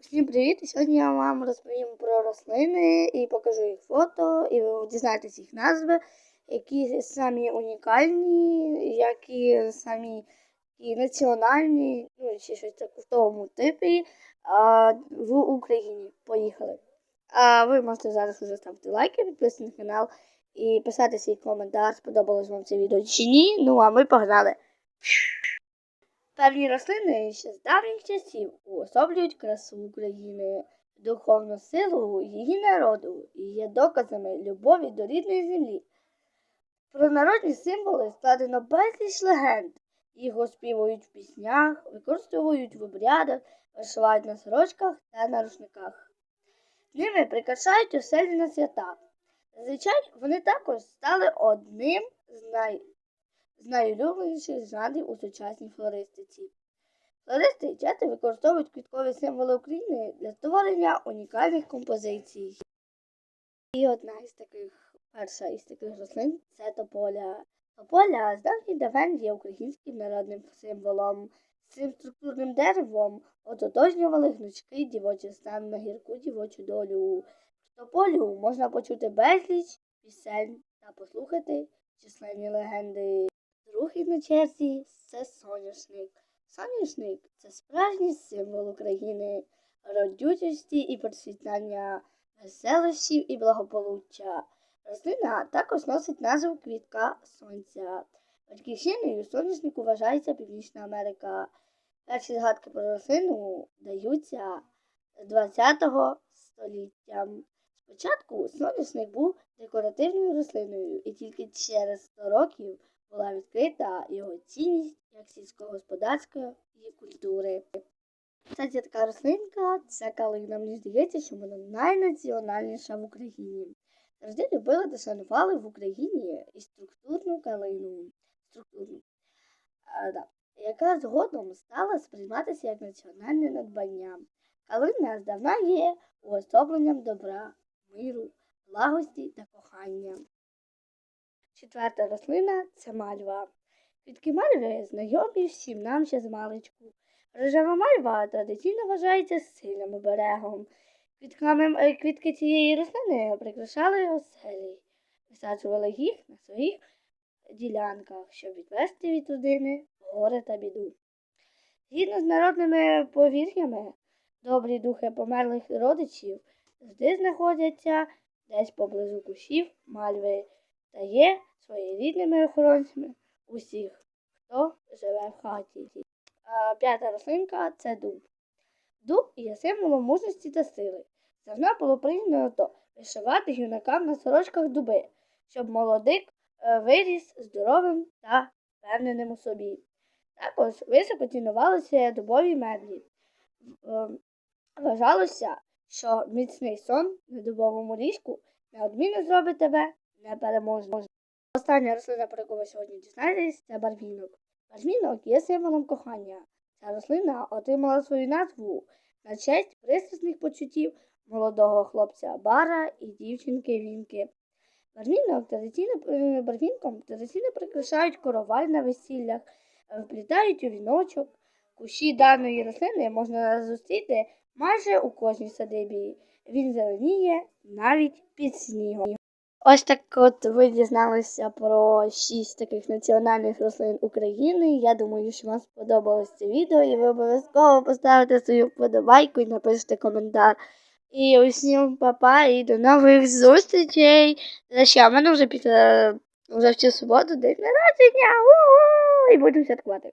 Всім привіт! І Сьогодні я вам розповім про рослини і покажу їх фото, і ви дізнаєтесь їх назви, які самі унікальні, які самі і національні, ну чи щось так в тому типі а, в Україні. Поїхали. А ви можете зараз вже ставити лайки, підписатися на канал і писати свій коментар, сподобалось вам це відео чи ні. Ну а ми погнали. Певні рослини ще з давніх часів уособлюють красу України, духовну силу її народу і є доказами любові до рідної землі. Про народні символи складено безліч легенд. Їх оспівують в піснях, використовують в обрядах, вишивають на сорочках та на рушниках. Ними прикрашають оселі на свята. Зазвичай вони також стали одним з най з найулюбленіших жанрів у сучасній флористиці. Флористи часто використовують квіткові символи України для створення унікальних композицій. І одна із таких, перша із таких рослин це тополя. Тополя з давніх давен є українським народним символом. Цим структурним деревом ототожнювали гнучки дівочий стан на гірку дівочу долю. Про тополю можна почути безліч пісень та послухати численні легенди. Другий на черзі це соняшник. Соняшник це справжній символ України, родючості і процвітання, веселощів і благополуччя. Рослина також носить назву квітка сонця. Батьківщиною соняшнику вважається Північна Америка. Перші згадки про рослину даються з ХХ століття. Спочатку соняшник був декоративною рослиною і тільки через 100 років була відкрита його цінність як сільськогосподарської культури. Кстати, така рослинка це калина. Мені здається, що вона найнаціональніша в Україні. Завжди любили та шанували в Україні і структурну калину, структурну, а, да, яка згодом стала сприйматися як національне надбання. Калина здавна є уособленням добра, миру, благості та кохання. Четверта рослина це мальва. Квітки мальви знайомі всім нам ще з маличку. Рожева мальва традиційно вважається сильним оберегом. Квітками, е, квітки цієї рослини прикрашали оселі, висаджували їх на своїх ділянках, щоб відвести від людини горе та біду. Згідно з народними повір'ями, добрі духи померлих родичів завжди знаходяться десь поблизу кущів мальви та є своєрідними охоронцями усіх, хто живе в хаті. П'ята рослинка це дуб. Дуб є символом мужності та сили. Завжди було прийнято вишивати юнакам на сорочках дуби, щоб молодик е, виріс здоровим та впевненим у собі. Також високо цінувалися дубові меблі. Е, Вважалося, що міцний сон на дубовому ліжку неодмінно зробить тебе непереможним. Остання рослина, про яку ви сьогодні дізнаєтесь, це барвінок. Барвінок є символом кохання. Ця рослина отримала свою назву на честь пристрасних почуттів молодого хлопця Бара і дівчинки Вінки. Барвінок традиційно е, барвінком традиційно прикрашають короваль на весіллях, е, вплітають у віночок. Кущі даної рослини можна зустріти майже у кожній садибі. Він зеленіє навіть під снігом. Ось так от ви дізналися про шість таких національних рослин України. Я думаю, що вам сподобалось це відео, і ви обов'язково поставите свою вподобайку і напишете коментар. І усім па-па, і до нових зустрічей. Що в мене вже після вже в цю суботу день народження. У-у-у! І будемо святкувати.